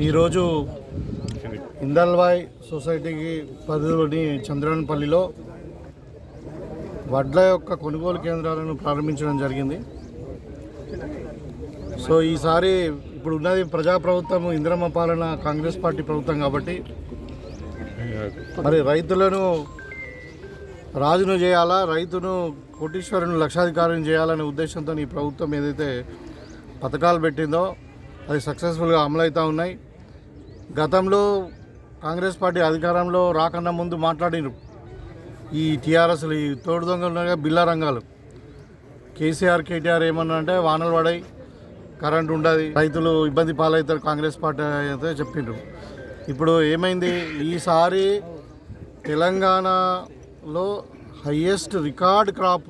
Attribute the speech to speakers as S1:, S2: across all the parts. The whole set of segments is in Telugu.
S1: ఈరోజు ఇందల్వాయ్ సొసైటీకి పరిధిలోని చంద్రనపల్లిలో వడ్ల యొక్క కొనుగోలు కేంద్రాలను ప్రారంభించడం జరిగింది. సో ఈసారి ఇప్పుడు ఉన్నది ప్రజాప్రభుత్వం ఇంద్రమ్మ పాలన కాంగ్రెస్ పార్టీ ప్రభుత్వం కాబట్టి మరి రైతులను రాజును చేయాలా రైతును కోటీశ్వరుని లక్షాధికారిని చేయాలనే ఉద్దేశంతో ఈ ప్రభుత్వం ఏదైతే పథకాలు పెట్టిందో అది సక్సెస్ఫుల్గా అమలవుతూ ఉన్నాయి. గతంలో కాంగ్రెస్ పార్టీ అధికారంలో రాకన్నా ముందు మాట్లాడినారు ఈ టీఆర్ఎస్లు ఈ తోడు దొంగలు బిల్లా రంగాలు. కేసీఆర్ కేటీఆర్ ఏమన్నా అంటే వానలు పడాయి కరెంట్ ఉండదు రైతులు ఇబ్బంది పాలవుతారు కాంగ్రెస్ పార్టీ అయితే చెప్పిండ్రు. ఇప్పుడు ఏమైంది? ఈసారి తెలంగాణలో హయ్యెస్ట్ రికార్డ్ క్రాప్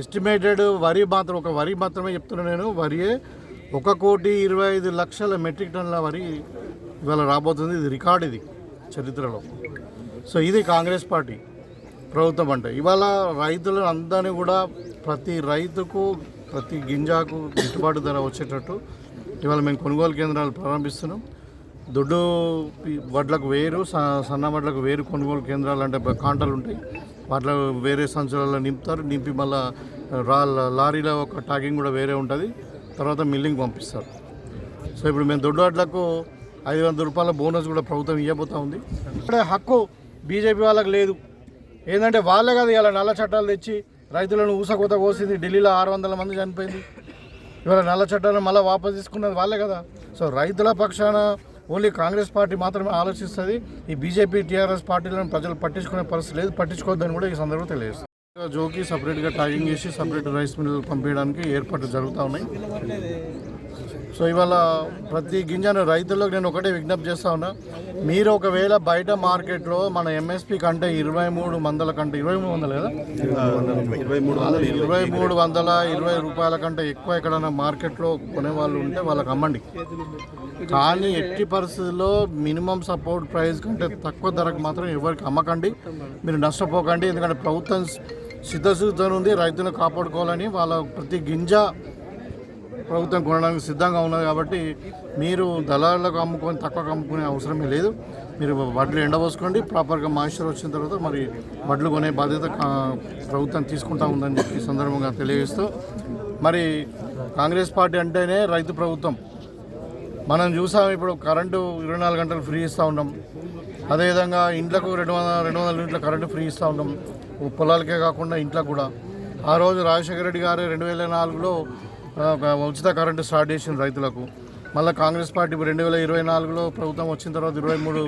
S1: ఎస్టిమేటెడ్ వరి మాత్రం ఒక వరి మాత్రమే చెప్తున్నా నేను వరియే ఒక కోటి ఇరవై ఐదు లక్షల మెట్రిక్ టన్నుల వరి ఇవాళ రాబోతుంది. ఇది రికార్డ్ ఇది చరిత్రలో. సో ఇది కాంగ్రెస్ పార్టీ ప్రభుత్వం అంటే. ఇవాళ రైతులను అందరినీ కూడా ప్రతి రైతుకు ప్రతి గింజాకు గిట్టుబాటు ధర వచ్చేటట్టు ఇవాళ మేము కొనుగోలు కేంద్రాలు ప్రారంభిస్తున్నాం. దొడ్డు వడ్లకు వేరు స- సన్న వడ్లకు వేరు కొనుగోలు కేంద్రాలు అంటే కాంటలు ఉంటాయి. వాటిలో వేరే సంచులలో నింపుతారు. నింపి మళ్ళీ రా లారీలో ఒక టాకింగ్ కూడా వేరే ఉంటుంది. తర్వాత మిల్లింగ్ పంపిస్తారు. సో ఇప్పుడు మేము దొడ్డువాట్లకు ఐదు వందల రూపాయల బోనస్ కూడా ప్రభుత్వం ఇవ్వబోతా ఉంది. ఇక్కడే హక్కు బీజేపీ వాళ్ళకి లేదు. ఏంటంటే వాళ్ళే కదా ఇలా నల్ల చట్టాలు తెచ్చి రైతులను ఊసకోత కోసింది. ఢిల్లీలో ఆరు వందల మంది చనిపోయింది. ఇవాళ నల్ల చట్టాలను మళ్ళీ వాపసు తీసుకున్నది వాళ్ళే కదా. సో రైతుల పక్షాన ఓన్లీ కాంగ్రెస్ పార్టీ మాత్రమే ఆలోచిస్తుంది. ఈ బీజేపీ టీఆర్ఎస్ పార్టీలను ప్రజలు పట్టించుకునే పరిస్థితి లేదు. పట్టించుకోవద్దని కూడా ఈ సందర్భంగా తెలియజేస్తుంది జోకి సపరేట్గా ట్యాగింగ్ చేసి సపరేట్ రైస్ మిల్ పంపించడానికి ఏర్పాట్లు జరుగుతూ ఉన్నాయి. సో ఇవాళ ప్రతి గింజను రైతులకు నేను ఒకటే విజ్ఞప్తి చేస్తా ఉన్నా. మీరు ఒకవేళ బయట మార్కెట్లో మన ఎంఎస్పి కంటే ఇరవై మూడు వందల కంటే ఇరవై మూడు వందలు కదా? ఇరవై మూడు వందల ఇరవై రూపాయల కంటే ఎక్కువ ఎక్కడైనా మార్కెట్లో కొనే వాళ్ళు ఉంటే వాళ్ళకి అమ్మండి. కానీ ఎట్టి పరిస్థితుల్లో మినిమం సపోర్ట్ ప్రైస్ కంటే తక్కువ ధరకు మాత్రం ఎవరికి అమ్మకండి. మీరు నష్టపోకండి. ఎందుకంటే ప్రభుత్వం సిద్ధశుద్ధితో ఉంది రైతులను కాపాడుకోవాలని వాళ్ళ ప్రతి గింజ ప్రభుత్వం కొనడానికి సిద్ధంగా ఉన్నది కాబట్టి మీరు దళారులకు అమ్ముకొని తక్కువ అమ్ముకునే అవసరమే లేదు. మీరు వడ్లు ఎండబోసుకోండి ప్రాపర్గా మాయిశ్చర్ వచ్చిన తర్వాత మరి వడ్లు కొనే బాధ్యత ప్రభుత్వం తీసుకుంటా ఉందని చెప్పి ఈ సందర్భంగా తెలియజేస్తూ మరి కాంగ్రెస్ పార్టీ అంటేనే రైతు ప్రభుత్వం. మనం చూసాం ఇప్పుడు కరెంటు ఇరవై నాలుగు గంటలు ఫ్రీ ఇస్తూ ఉన్నాం. అదేవిధంగా ఇంట్లకు రెండు వందల రెండు వందల యూనిట్ల కరెంటు ఫ్రీ ఇస్తూ ఉన్నాం. పొలాలకే కాకుండా ఇంట్లో కూడా. ఆ రోజు రాజశేఖర రెడ్డి గారు రెండు వేల నాలుగులో ఒక ఉచిత కరెంటు స్టార్ట్ చేసింది రైతులకు. మళ్ళీ కాంగ్రెస్ పార్టీ రెండు వేల ఇరవై నాలుగులో ప్రభుత్వం వచ్చిన తర్వాత ఇరవై మూడు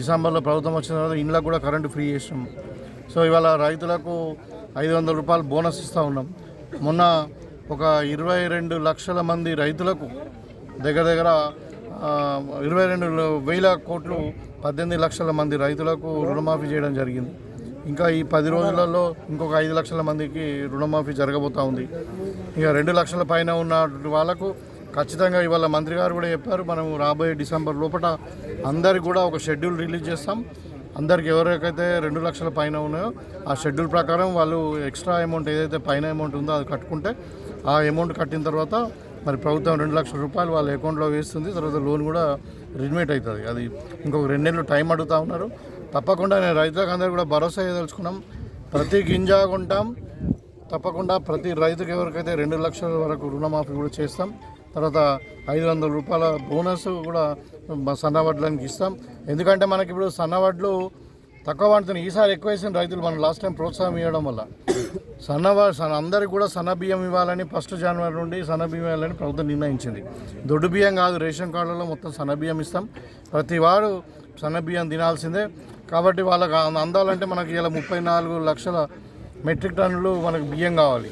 S1: డిసెంబర్లో ప్రభుత్వం వచ్చిన తర్వాత ఇండ్లకు కూడా కరెంటు ఫ్రీ చేసినాం. సో ఇవాళ రైతులకు ఐదు వందల రూపాయలు బోనస్ ఇస్తూ ఉన్నాం. మొన్న ఒక ఇరవై రెండు లక్షల మంది రైతులకు దగ్గర దగ్గర ఇరవై రెండు వేల కోట్లు పద్దెనిమిది లక్షల మంది రైతులకు రుణమాఫీ చేయడం జరిగింది. ఇంకా ఈ పది రోజులలో ఇంకొక ఐదు లక్షల మందికి రుణమాఫీ జరగబోతా ఉంది. ఇక రెండు లక్షల పైన ఉన్న వాళ్ళకు ఖచ్చితంగా ఇవాళ మంత్రి గారు కూడా చెప్పారు మనం రాబోయే డిసెంబర్ లోపల అందరికి కూడా ఒక షెడ్యూల్ రిలీజ్ చేస్తాం. అందరికి ఎవరికైతే రెండు లక్షల పైన ఉన్నాయో ఆ షెడ్యూల్ ప్రకారం వాళ్ళు ఎక్స్ట్రా అమౌంట్ ఏదైతే పైన అమౌంట్ ఉందో అది కట్టుకుంటే ఆ అమౌంట్ కట్టిన తర్వాత మరి ప్రభుత్వం రెండు లక్షల రూపాయలు వాళ్ళ అకౌంట్లో వేస్తుంది తర్వాత లోన్ కూడా రిజిమేట్ అవుతుంది. అది ఇంకొక రెండు నెలలు టైం అడుగుతా ఉన్నారు. తప్పకుండా నేను రైతులకు అందరూ కూడా భరోసా ఇవ్వదలుచుకున్నాం ప్రతి గింజ కొంటాం. తప్పకుండా ప్రతి రైతుకి ఎవరికైతే రెండు లక్షల వరకు రుణమాఫీ కూడా చేస్తాం. తర్వాత ఐదు వందల రూపాయల బోనస్ కూడా సన్నవడ్లకి ఇస్తాం. ఎందుకంటే మనకి ఇప్పుడు సన్నవడ్లు తక్కువ పడుతున్నాయి ఈసారి ఎక్కువ వేసిన రైతులు మనం లాస్ట్ టైం ప్రోత్సాహం ఇవ్వడం వల్ల. సన్నవ సన్న అందరికి కూడా సన్న బియ్యం ఇవ్వాలని ఫస్ట్ జనవరి నుండి సన్న బియ్యం ఇవ్వాలని ప్రభుత్వం నిర్ణయించింది. దొడ్డు బియ్యం కాదు రేషన్ కార్డులలో మొత్తం సన్న బియ్యం ఇస్తాం. ప్రతి వారు సన్న బియ్యం తినాల్సిందే. కాబట్టి వాళ్ళకి అందాలంటే మనకి ఇలా ముప్పై నాలుగు లక్షల మెట్రిక్ టన్నులు మనకు బియ్యం కావాలి.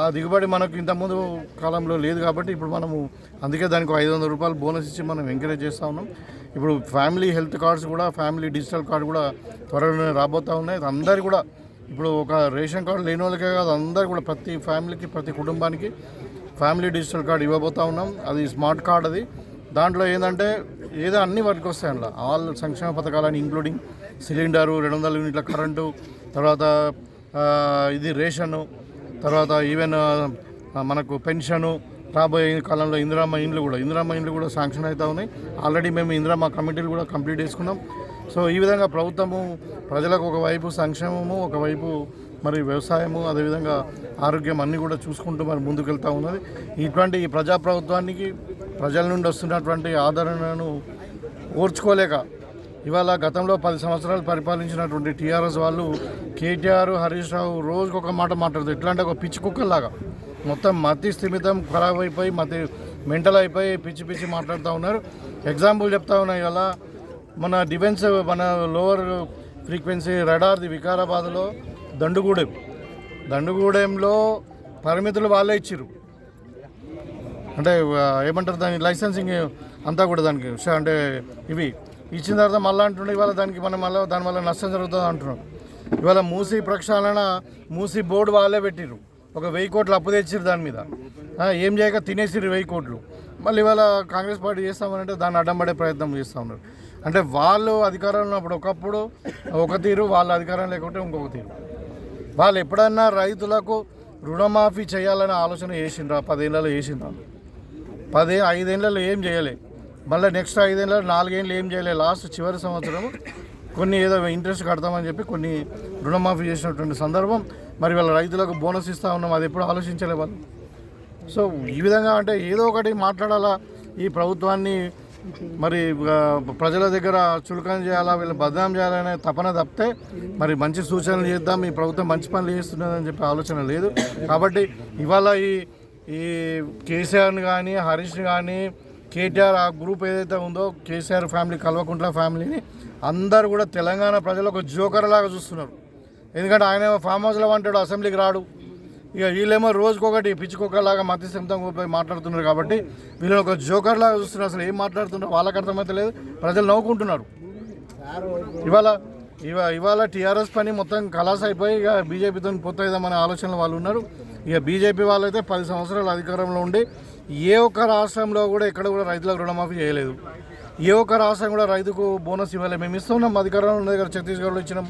S1: ఆ దిగుబడి మనకు ఇంతకుముందు కాలంలో లేదు కాబట్టి ఇప్పుడు మనము అందుకే దానికి ఐదు వందల రూపాయలు బోనస్ ఇచ్చి మనం ఎంకరేజ్ చేస్తూ ఉన్నాం. ఇప్పుడు ఫ్యామిలీ హెల్త్ కార్డ్స్ కూడా ఫ్యామిలీ డిజిటల్ కార్డు కూడా త్వరలోనే రాబోతూ ఉన్నాయి. అందరు కూడా ఇప్పుడు ఒక రేషన్ కార్డు లేని వాళ్ళకే కాదు అందరు కూడా ప్రతి ఫ్యామిలీకి ప్రతి కుటుంబానికి ఫ్యామిలీ డిజిటల్ కార్డు ఇవ్వబోతా ఉన్నాం. అది స్మార్ట్ కార్డ్ అది. దాంట్లో ఏంటంటే ఏదో అన్ని వాటికి వస్తాయి అందులో ఆల్ సంక్షేమ పథకాలని ఇంక్లూడింగ్ సిలిండరు రెండు వందల యూనిట్ల కరెంటు తర్వాత ఇది రేషను తర్వాత ఈవెన్ మనకు పెన్షను రాబోయే కాలంలో ఇందిరామ్మ ఇండ్లు కూడా ఇందిరామ్మ ఇండ్లు కూడా శాంక్షన్ అవుతా ఉన్నాయి. ఆల్రెడీ మేము ఇందిరామ్మ కమిటీలు కూడా కంప్లీట్ చేసుకున్నాం. సో ఈ విధంగా ప్రభుత్వము ప్రజలకు ఒకవైపు సంక్షేమము ఒకవైపు మరి వ్యవసాయము అదేవిధంగా ఆరోగ్యం అన్నీ కూడా చూసుకుంటూ మరి ముందుకెళ్తూ ఉన్నది. ఇటువంటి ఈ ప్రజాప్రభుత్వానికి ప్రజల నుండి వస్తున్నటువంటి ఆదరణను ఓర్చుకోలేక ఇవాళ గతంలో పది సంవత్సరాలు పరిపాలించినటువంటి టీఆర్ఎస్ వాళ్ళు కేటీఆర్ హరీష్ రావు రోజుకు ఒక మాట మాట్లాడుతారు. ఎట్లా అంటే ఒక పిచ్చి కుక్కల్లాగా మొత్తం మతి స్థిమితం ఖరాబ్ అయిపోయి మతి మెంటల్ అయిపోయి పిచ్చి పిచ్చి మాట్లాడుతూ ఉన్నారు. ఎగ్జాంపుల్ చెప్తా ఉన్నాయి ఇవాళ మన డిఫెన్స్ మన లోవర్ ఫ్రీక్వెన్సీ రడార్ది వికారాబాద్లో దండుగూడెం. దండుగూడెంలో పరిమితులు వాళ్ళే ఇచ్చిర్రు. అంటే ఏమంటారు దాని లైసెన్సింగ్ అంతా కూడా దానికి అంటే ఇవి ఇచ్చిన తర్వాత మళ్ళీ అంటుండే ఇవాళ దానికి మనం మళ్ళీ దాని వల్ల నష్టం జరుగుతుంది అంటున్నాం ఇవాళ మూసి ప్రక్షాళన మూసి బోర్డు వాళ్ళే పెట్టిరు ఒక వెయ్యి కోట్లు అప్పు తెచ్చిర్రు దాని మీద. ఏం చేయక తినేసిర్రు వెయ్యి కోట్లు. మళ్ళీ ఇవాళ కాంగ్రెస్ పార్టీ చేస్తామనంటే దాన్ని అడ్డంపడే ప్రయత్నం చేస్తూ ఉన్నారు. అంటే వాళ్ళు అధికారంలో ఉన్నప్పుడు ఒకప్పుడు ఒక తీరు వాళ్ళ అధికారం లేకుంటే ఇంకొక తీరు. వాళ్ళు ఎప్పుడన్నా రైతులకు రుణమాఫీ చేయాలనే ఆలోచన చేసిండ్రా? పదేళ్ళలో చేసిండ్రా? పదే ఐదేళ్ళలో ఏం చేయలే. మళ్ళీ నెక్స్ట్ ఐదేళ్ళు నాలుగేళ్ళు ఏం చేయలేదు లాస్ట్ చివరి సంవత్సరం కొన్ని ఏదో ఇంట్రెస్ట్ కడతామని చెప్పి కొన్ని రుణమాఫీ చేసినటువంటి సందర్భం. మరి వాళ్ళ రైతులకు బోనస్ ఇస్తా ఉన్నాం. అది ఎప్పుడు ఆలోచించలే వాళ్ళు. సో ఈ విధంగా అంటే ఏదో ఒకటి మాట్లాడాలా? ఈ ప్రభుత్వాన్ని మరి ప్రజల దగ్గర చులకన చేయాలా? వీళ్ళు బదనాం చేయాలనే తపన తప్పితే మరి మంచి సూచనలు చేద్దాం. ఈ ప్రభుత్వం మంచి పనులు చేస్తున్నదని చెప్పి ఆలోచన లేదు. కాబట్టి ఇవాళ ఈ ఈ కేసీఆర్ని కానీ హరీష్ని కానీ కేటీఆర్ ఆ గ్రూప్ ఏదైతే ఉందో కేసీఆర్ ఫ్యామిలీ కల్వకుంట్ల ఫ్యామిలీని అందరూ కూడా తెలంగాణ ప్రజలు ఒక జోకర్ లాగా చూస్తున్నారు. ఎందుకంటే ఆయన ఫామ్ హౌస్లో అంటాడు అసెంబ్లీకి రాడు. ఇక వీళ్ళేమో రోజుకొకటి పిచ్చికొక్కలాగా మతి పోయి మాట్లాడుతున్నారు కాబట్టి వీళ్ళని ఒక జోకర్ లాగా చూస్తున్నారు. అసలు ఏం మాట్లాడుతున్నారు వాళ్ళకి అర్థమైతే లేదు. ప్రజలు నవ్వుకుంటున్నారు. ఇవాళ ఇవా ఇవాళ టీఆర్ఎస్ పని మొత్తం కలాస్ అయిపోయి ఇక బీజేపీతో పొత్తైదామనే ఆలోచనలు వాళ్ళు ఉన్నారు. ఇక బీజేపీ వాళ్ళైతే పది సంవత్సరాలు అధికారంలో ఉండి ఏ ఒక్క రాష్ట్రంలో కూడా ఎక్కడ కూడా రైతులకు రుణమాఫీ చేయలేదు. ఏ ఒక్క రాష్ట్రం కూడా రైతుకు బోనస్ ఇవ్వలేదు. మేము ఇస్తున్నాం అధికారంలో ఉన్న దగ్గర ఛత్తీస్గఢ్లో ఇచ్చినాం.